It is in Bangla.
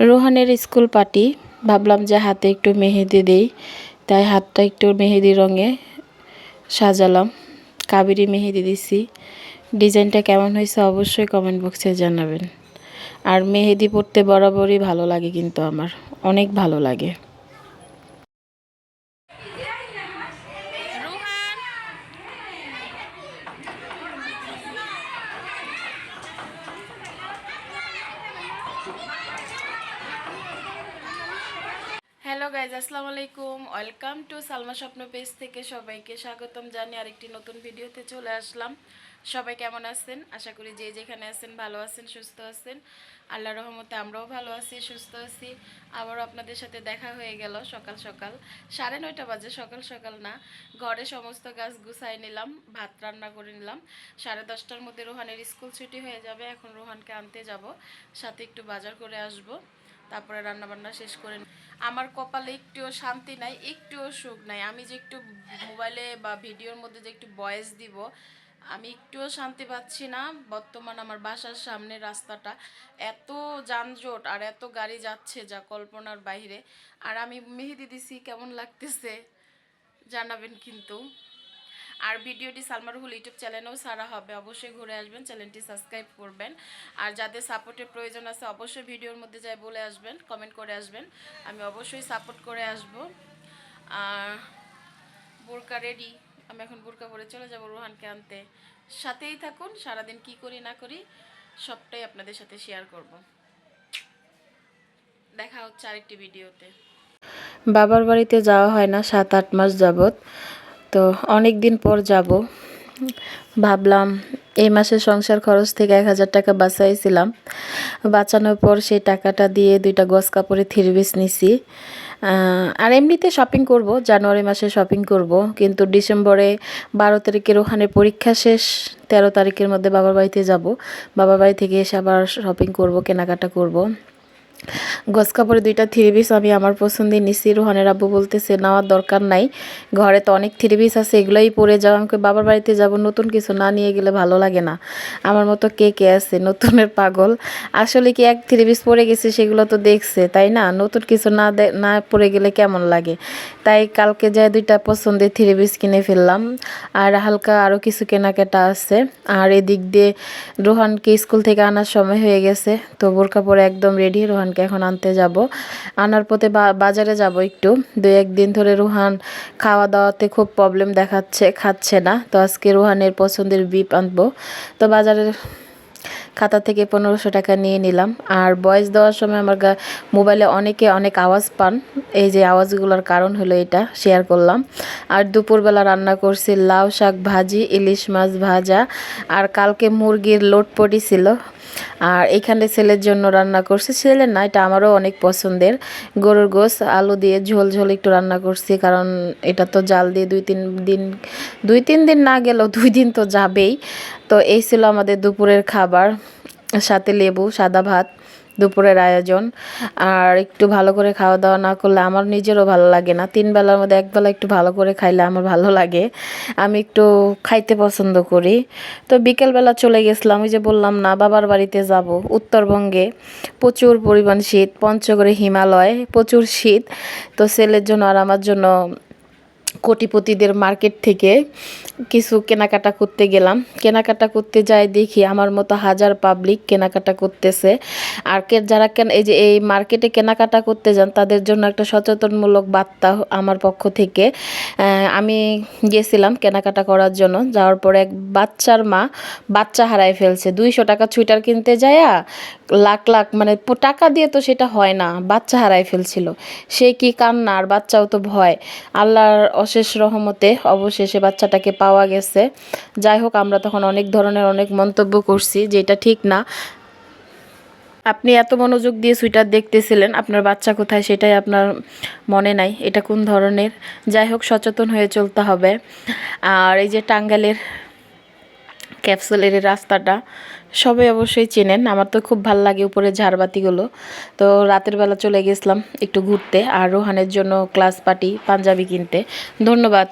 রোহানের স্কুল পার্টি। ভাবলাম যে হাতে একটু মেহেদি দিই, তাই হাতটা একটু মেহেদি রঙে সাজালাম। কাবেরি মেহেদি দিছি। ডিজাইনটা কেমন হয়েছে অবশ্যই কমেন্ট বক্সে জানাবেন। আর মেহেদি পড়তে বরাবরই ভালো লাগে কিন্তু আমার। অনেক ভালো লাগে। গাইজ আসসালামু আলাইকুম। ওয়েলকাম টু সালমা স্বপ্ন পেজ থেকে সবাইকে স্বাগতম জানিয়ে আরেকটি নতুন ভিডিওতে চলে আসলাম। সবাই কেমন আছেন? আশা করি যে যেখানে আছেন ভালো আছেন, সুস্থ আছেন। আল্লাহ রহমতে আমরাও ভালো আছি, সুস্থ আছি। আবারও আপনাদের সাথে দেখা হয়ে গেল সকাল সকাল। সাড়ে নয়টা বাজে, সকাল সকাল না। ঘরে সমস্ত গাছ গুছাই নিলাম, ভাত রান্না করে নিলাম। সাড়ে দশটার মধ্যে রোহানের স্কুল ছুটি হয়ে যাবে। এখন রোহানকে আনতে যাব। সাথে একটু বাজার করে আসব। তারপরে রান্না বান্না শেষ করে আমার কপালে একটুও শান্তি নাই, একটুও সুখ নাই। আমি যে একটু মোবাইলে বা ভিডিওর মধ্যে যে একটু ভয়েস দিব, আমি একটুও শান্তি পাচ্ছি না। বর্তমান আমার বাসার সামনে রাস্তাটা এত যানজট আর এত গাড়ি যাচ্ছে যা কল্পনার বাইরে আর আমি মেহেদি দিছি, কেমন লাগতেছে? জানাবেন কিন্তু। আর ভিডিওটি সালমার হুল ইউটিউব চ্যানেলেও সারা হবে। অবশ্যই ঘুরে আসবেন, চ্যানেলটি সাবস্ক্রাইব করবেন। আর যাদের সাপোর্টের প্রয়োজন আছে অবশ্যই ভিডিওর মধ্যে যাই বলে আসবেন কমেন্ট করে আসবেন। আমি অবশ্যই সাপোর্ট করে আসব। আর বোরকা রেডি আমি এখন বোরকা পরে চলে যাব রোহানকে আনতে। সাথেই থাকুন, সারাদিন কি করি না করি, সবটাই আপনাদের সাথে শেয়ার করব। দেখা হচ্ছে আরেকটি ভিডিওতে। বাবার বাড়িতে যাওয়া হয় না, সাত আট মাস যাবত তো অনেক দিন পর যাব। ভাবলাম এই মাসে সংসার খরচ থেকে এক হাজার টাকা বাঁচাইছিলাম। বাঁচানোর পর সেই টাকাটা দিয়ে দুইটা গস কাপড়ে থ্রি পিস নিছি। আর এমনিতে শপিং করব, জানুয়ারি মাসে শপিং করব, কিন্তু ডিসেম্বরে বারো তারিখের ওখানে পরীক্ষা শেষ, তেরো তারিখের মধ্যে বাবার বাড়িতে যাব। বাবার বাড়ি থেকে এসে আবার শপিং করব, কেনাকাটা করব। গস কাপড়ে দুইটা থ্রি পিস আমি আমার পছন্দের নিছি রোহানের আব্বু বলতেছে, নেওয়ার দরকার নাই। ঘরে তো অনেক থ্রি পিস আছে, এগুলোই পরে যাও। আমাকে বাবার বাড়িতে যাব, নতুন কিছু না নিয়ে গেলে ভালো লাগে না। আমার মতো কে কে আছে? নতুনের পাগল। আসলে কি এক থ্রি পিস পরে গেছে সেগুলো তো দেখছে, তাই না? নতুন কিছু না না পরে গেলে কেমন লাগে? তাই কালকে যায় দুইটা পছন্দের থ্রি পিস কিনে ফেললাম। আর হালকা আরও কিছু কেনাকাটা আছে। আর এদিক দিয়ে রোহানকে স্কুল থেকে আনার সময় হয়ে গেছে, তো বোরকা পরে একদম রেডি রোহানকে এখন আনতে যাব। আনার পথে বাজারে যাব একটু। দু একদিন ধরে রুহান খাওয়া দাওয়াতে খুব প্রবলেম দেখাচ্ছে, খাচ্ছে না। তো আজকে রুহানের পছন্দের বিপ আনব। তো বাজারের খাতা থেকে পনেরোশো টাকা নিয়ে নিলাম। আর বয়স দেওয়ার সময় আমার মোবাইলে অনেকে অনেক আওয়াজ পান। এই যে আওয়াজগুলোর কারণ হলো এটা শেয়ার করলাম। আর দুপুরবেলা রান্না করছি লাউ শাক ভাজি, ইলিশ মাছ ভাজা, আর কালকে মুরগির লোট পটি ছিল। আর এখানে ছেলের জন্য রান্না করছি। ছেলের না, এটা আমারও অনেক পছন্দের। গরুর গোস আলু দিয়ে ঝোল ঝোল একটু রান্না করছি, কারণ এটা তো জাল দিয়ে দুই তিন দিন, দুই তিন দিন না গেলেও দুই দিন তো যাবেই। তো এই ছিল আমাদের দুপুরের খাবার। সাথে লেবু, সাদা ভাত দুপুরের আয়োজন। আর একটু ভালো করে খাওয়া দাওয়া না করলে আমার নিজেরও ভালো লাগে না। তিন বেলার মধ্যে একবেলা একটু ভালো করে খাইলে আমার ভালো লাগে। আমি একটু খাইতে পছন্দ করি। তো বিকেলবেলা চলে গেছিলাম, ওই যে বললাম না, বাবার বাড়িতে যাব। উত্তরবঙ্গে প্রচুর পরিমাণ শীত, পঞ্চগড়ে হিমালয়, প্রচুর শীত। তো ছেলের জন্য আর আমার জন্য কোটিপতিদের মার্কেট থেকে কিছু কেনাকাটা করতে গেলাম। কেনাকাটা করতে যাই দেখি আমার মতো হাজার পাবলিক কেনাকাটা করতেছে। আর কে যারা কেন, এই যে এই মার্কেটে কেনাকাটা করতে যান, তাদের জন্য একটা সচেতনমূলক বার্তা আমার পক্ষ থেকে। আমি গেছিলাম কেনাকাটা করার জন্য। যাওয়ার পরে এক বাচ্চার মা বাচ্চা হারাই ফেলছে। দুইশো টাকা ছুইটার কিনতে যায়া লাখ লাখ মানে টাকা দিয়ে তো সেটা হয় না, বাচ্চা হারাই ফেলছিল। সে কি কান্না? আর বাচ্চাও তো ভয়। আল্লাহর অশেষ রহমতে অবশেষে বাচ্চাটাকে পাওয়া গেছে। যাই হোক, আমরা তখন অনেক ধরনের অনেক মন্তব্য করছি, যেটা ঠিক না। আপনি এত মনোযোগ দিয়ে সুইটার দেখতেছিলেন, আপনার বাচ্চা কোথায় সেটাই আপনার মনে নাই, এটা কোন ধরনের? যাই হোক, সচেতন হয়ে চলতে হবে। আর এই যে টাঙ্গালের ক্যাপসুলের রাস্তাটা, সবাই অবশ্যই চেনেন। আমার তো খুব ভালো লাগে উপরে ঝাড়বাতিগুলো। তো রাতের বেলা চলে গেছিলাম একটু ঘুরতে, আর রোহানের জন্য ক্লাস পার্টি পাঞ্জাবি কিনতে। ধন্যবাদ।